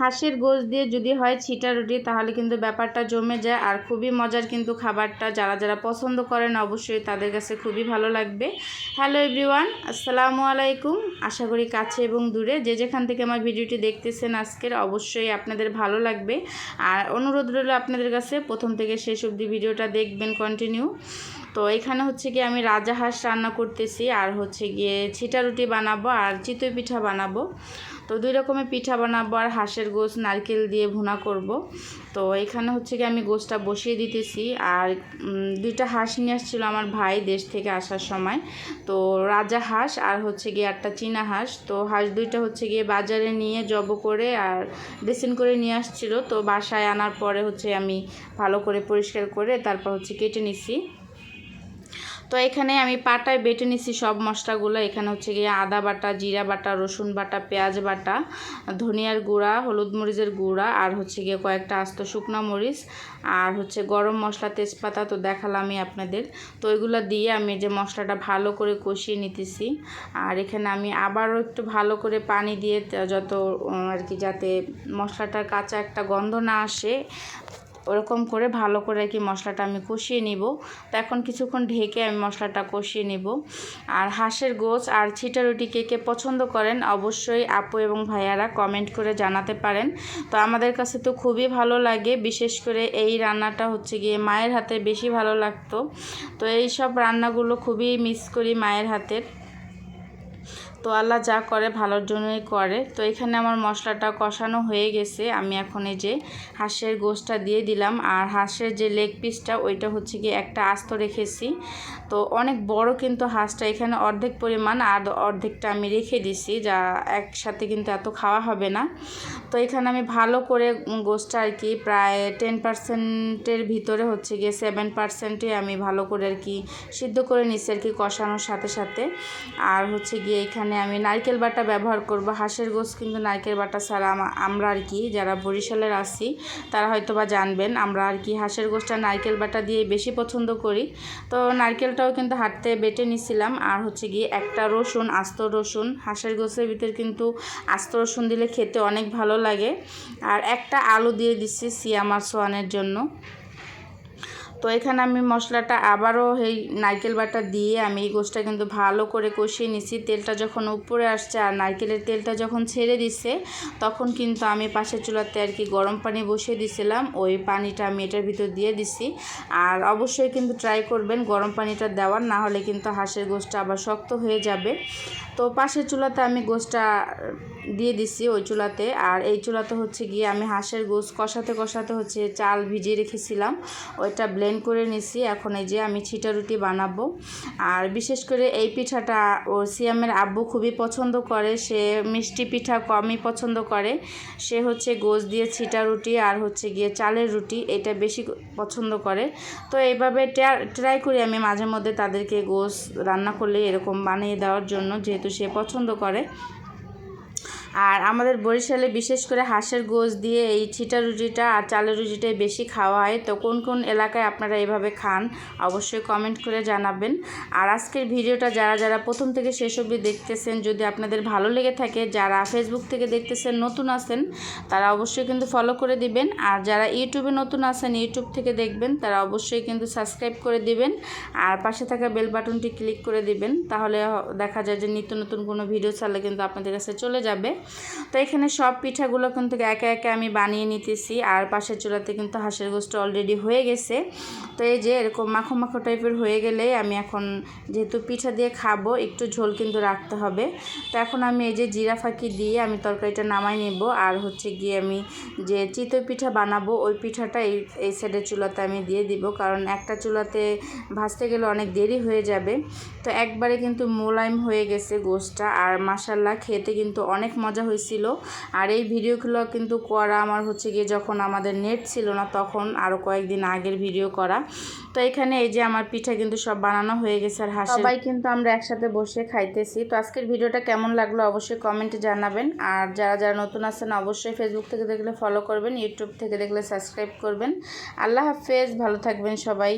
হাঁসের গোশ দিয়ে যদি হয় ছিটা রুটি, তাহলে কিন্তু ব্যাপারটা জমে যায়। আর খুবই মজার কিন্তু খাবারটা যারা যারা পছন্দ করেন অবশ্যই তাদের কাছে খুবই ভালো লাগবে। হ্যালো এভরিওয়ান, আসসালামু আলাইকুম। আশা করি কাছে এবং দূরে যে যেখান থেকে আমার ভিডিওটি দেখতেছেন আজকের অবশ্যই আপনাদের ভালো লাগবে। আর অনুরোধ রইল আপনাদের কাছে, প্রথম থেকে শেষ অবধি ভিডিওটা দেখবেন কন্টিনিউ তো এখানে হচ্ছে গিয়ে আমি রাজা হাঁস রান্না করতেছি, আর হচ্ছে গিয়ে ছিটা রুটি বানাবো আর চিতই পিঠা বানাবো। তো দুই রকমের পিঠা বানাবো আর হাঁসের গোশ নারকেল দিয়ে ভুনা করব। তো এখানে হচ্ছে গিয়ে আমি গোশটা বসিয়ে দিতেছি, আর দুইটা হাঁস নিয়ে আসছিল আমার ভাই দেশ থেকে আসার সময়। তো রাজা হাঁস আর হচ্ছে গিয়ে একটা চীনা হাঁস। তো হাঁস দুইটা হচ্ছে গিয়ে বাজারে নিয়ে জব করে আর ড্রেসিং করে নিয়ে আসছিল। তো বাসায় আনার পরে হচ্ছে আমি ভালো করে পরিষ্কার করে তারপর হচ্ছে কেটে নিছি। তো এখানে আমি পাটায় বেটে নিছি সব মশলাগুলো। এখানে হচ্ছে গিয়ে আদা বাটা, জিরা বাটা, রসুন বাটা, পেঁয়াজ বাটা, ধনিয়ার গুঁড়া, হলুদ মরিচের গুঁড়া, আর হচ্ছে গিয়ে কয়েকটা আস্ত শুকনো মরিচ, আর হচ্ছে গরম মশলা, তেজপাতা তো দেখালামই আপনাদের। তো এগুলো দিয়ে আমি যে মশলাটা ভালো করে কষিয়ে নিতেছি। আর এখানে আমি আবারও একটু ভালো করে পানি দিয়ে যত আর কি যাতে মশলাটার কাঁচা একটা গন্ধ না আসে ওরকম করে ভালো করে কি মশলাটা আমি কষিয়ে নিব। তো এখন কিছুক্ষণ ঢেকে আমি মশলাটা কষিয়ে নিব। আর হাঁসের গোছ আর ছিটা রুটি কে কে পছন্দ করেন অবশ্যই আপু এবং ভাইয়ারা কমেন্ট করে জানাতে পারেন। তো আমাদের কাছে তো খুবই ভালো লাগে, বিশেষ করে এই রান্নাটা হচ্ছে গিয়ে মায়ের হাতে বেশি ভালো লাগতো। তো এই সব রান্নাগুলো খুবই মিস করি মায়ের হাতের। তো আল্লাহ যা করে ভালোর জন্যই করে। তো এখানে আমার মশলাটা কষানো হয়ে গেছে। আমি এখন এই যে হাঁসের গোশটা দিয়ে দিলাম। আর হাঁসের যে লেগ পিসটা ওইটা হচ্ছে কি একটা আস্ত রেখেছি। তো অনেক বড় কিন্তু হাঁসটা, এখানে অর্ধেক পরিমাণ আর অর্ধেকটা আমি রেখে দিছি, যা একসাথে কিন্তু এত খাওয়া হবে না। তো এখানে আমি ভালো করে গোশটা আর কি প্রায় টেন পার্সেন্টের ভিতরে হচ্ছে গিয়ে সেভেন পার্সেন্টে আমি ভালো করে আর কি সিদ্ধ করে নিচ্ছি আর কি কষানোর সাথে সাথে। আর হচ্ছে গিয়ে এখানে এখানে আমি নারকেল বাটা ব্যবহার করব। হাঁসের গোস কিন্তু নারকেল বাটা ছাড়া আমরা আর কি, যারা বরিশালের আসি তারা হয়তো বা জানবেন। আমরা আর কি হাঁসের গোসটা নারকেল বাটা দিয়ে বেশি পছন্দ করি। তো নারকেলটাও কিন্তু হাঁটতে বেটে নিছিলাম। আর হচ্ছে গিয়ে একটা রসুন, আস্ত রসুন, হাঁসের গোসের ভিতর কিন্তু আস্ত রসুন দিলে খেতে অনেক ভালো লাগে। আর একটা আলু দিয়ে দিচ্ছি সিয়ামার সোয়ানের জন্য। তো এখানে আমি মশলাটা আবারও এই নারকেল বাটা দিয়ে আমি এই গোষ্ঠটা কিন্তু ভালো করে কষিয়ে নিছি তেলটা যখন উপরে আসছে আর নারকেলের তেলটা যখন ছেড়ে দিছে তখন কিন্তু আমি পাশের চুলাতে আর কি গরম পানি বসিয়ে দিছিলাম। ওই পানিটা আমি এটার ভিতর দিয়ে দিছি আর অবশ্যই কিন্তু ট্রাই করবেন গরম পানিটা দেওয়ার, না হলে কিন্তু হাঁসের গোষ্ঠটা আবার শক্ত হয়ে যাবে। তো পাশের চুলাতে আমি গোষ্ঠটা দিয়ে দিছি ওই চুলাতে। আর এই চুলাতে হচ্ছে গিয়ে আমি হাঁসের গোস কষাতে কষাতে হচ্ছে চাল ভিজিয়ে রেখেছিলাম। ওইটা ব্লেন্ড করে নিছি। এখন এই যে আমি ছিটা রুটি বানাবো। আর বিশেষ করে এই পিঠাটা ও সিয়ামের আব্বু খুবই পছন্দ করে। সে মিষ্টি পিঠা কমই পছন্দ করে। সে হচ্ছে গোস দিয়ে ছিটা রুটি আর হচ্ছে গিয়ে চালের রুটি, এটা বেশি পছন্দ করে। তো এইভাবে ট্রাই করি আমি মাঝে মধ্যে তাদেরকে গোস রান্না করলে এরকম বানিয়ে দেওয়ার জন্য, যেহেতু সে পছন্দ করে। আর আমাদের বরিশালে বিশেষ করে হাঁসের গোশ দিয়ে এই ছিটা রুটিটা আর চালের রুটিটাই বেশি খাওয়া হয়। তো কোন কোন এলাকায় আপনারা এভাবে খান অবশ্যই কমেন্ট করে জানাবেন। আর আজকের ভিডিওটা যারা যারা প্রথম থেকে শেষ অবধি দেখতেছেন, যদি আপনাদের ভালো লেগে থাকে, যারা ফেসবুক থেকে দেখতেছেন, নতুন আছেন, তারা অবশ্যই কিন্তু ফলো করে দিবেন। আর যারা ইউটিউবে নতুন আছেন ইউটিউব থেকে দেখবেন, তারা অবশ্যই কিন্তু সাবস্ক্রাইব করে দিবেন। আর পাশে থাকা বেল বাটনটি ক্লিক করে দিবেন। তাহলে দেখা যায় যে নিত্য নতুন কোনো ভিডিও ছাড়লে কিন্তু আপনাদের কাছে চলে যাবে। তো এখানে সব পিঠাগুলো কিন্তু একে একে আমি বানিয়ে নিতেছি। আর পাশের চুলাতে কিন্তু হাঁসের গোষ্ঠ অলরেডি হয়ে গেছে। তো এই যে এরকম মাখো মাখো টাইপের হয়ে গেলে আমি এখন যেহেতু পিঠা দিয়ে খাব, একটু ঝোল কিন্তু রাখতে হবে। তো এখন আমি এই যে জিরা ফাঁকি দিয়ে আমি তরকারিটা নামাই নেব। আর হচ্ছে গিয়ে আমি যে চিতই পিঠা বানাবো, ওই পিঠাটা এই এই সাইডের চুলাতে আমি দিয়ে দিব। কারণ একটা চুলাতে ভাজতে গেলে অনেক দেরি হয়ে যাবে। তো একবারে কিন্তু মোলায়েম হয়ে গেছে গোষ্ঠটা আর মাসাল্লাহ খেতে কিন্তু অনেক মজা হয়েছিল। আর এই ভিডিওগুলো কিন্তু করা আমার হচ্ছে গিয়ে যখন আমাদের নেট ছিল না তখন আরও কয়েকদিন আগের ভিডিও করা। তো এখানে এই যে আমার পিঠা কিন্তু সব বানানো হয়ে গেছে আর হাসি সবাই কিন্তু আমরা একসাথে বসে খাইতেছি। তো আজকের ভিডিওটা কেমন লাগল অবশ্যই কমেন্টে জানাবেন। আর যারা যারা নতুন আছেন অবশ্যই ফেসবুক থেকে দেখলে ফলো করবেন ইউটিউব থেকে দেখলে সাবস্ক্রাইব করবেন। আল্লাহ হাফেজ, ভালো থাকবেন সবাই।